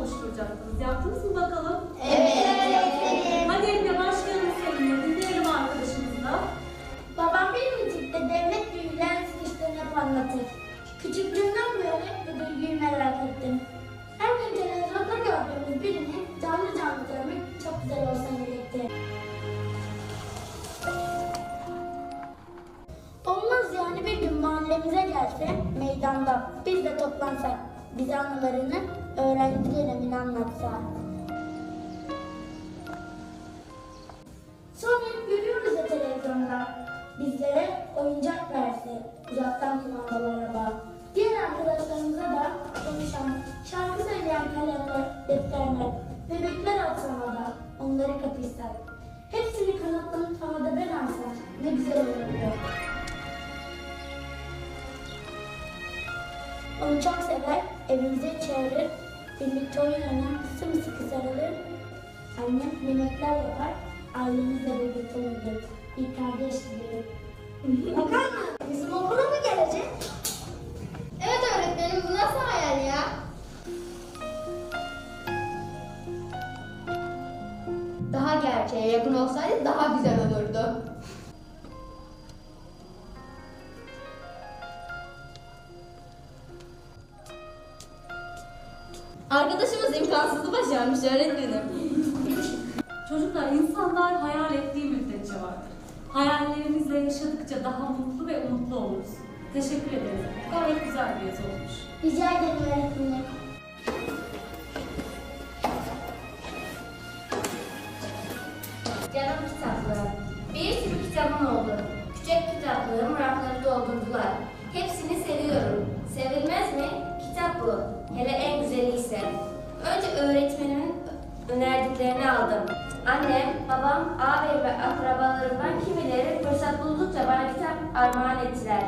oluşturacaktınız. Yaptınız mı bakalım? Evet öğretmenim. Hadi Emine başlayalım seninle. Dinleyelim arkadaşımızı da. Babam bir müzikte devlet büyülerin sıkıştığını hep anlatır. Küçüklüğümden beri bu duyguyu merak ettim. Her gün televizyonda gördüğümüz birini canlı canlı görmek çok güzel olsa gerekti. Olmaz yani bir gün mahallemize gelse meydanda biz de toplansak bize anılarını öğrenci dönemini anlatsa. Sonra görüyoruz ya televizyonda. Bizlere oyuncak verse, uzaktan kumandalı araba. Diğer arkadaşlarımıza da konuşan, şarkı söyleyen kalemler, defterler, bebekler atsa havada, onları kapışsak. Hepsini kanatlanıp havada ben alsam ne güzel olurdu. Onu çok sever, evimize çağırır, birlikte oyun oynar, sımsıkı sarılır. Annem yemekler yapar, ailemizle birlikte olurduk. Bir kardeş gibi. Bakar mı? Bizim okula mı gelecek? Evet öğretmenim bu nasıl hayal ya? Daha gerçeğe yakın olsaydı daha güzel olurdu. Arkadaşımız imkansızı başarmış öğretmenim. Çocuklar insanlar hayal ettiği müddetçe vardır. Hayallerimizle yaşadıkça daha mutlu ve umutlu oluruz. Teşekkür ederiz. Gayet güzel bir yazı olmuş. Rica ederim öğretmenim. Canım kitaplarım. Bir sürü kitabım oldu. Küçük kitaplığım rafları doldurdular. Hepsini seviyorum. Sevilmez mi? Kitap bu. Hele en. Önce öğretmenimin önerdiklerini aldım. Annem, babam, ağabey ve akrabalarımdan kimileri fırsat buldukça bana kitap armağan ettiler.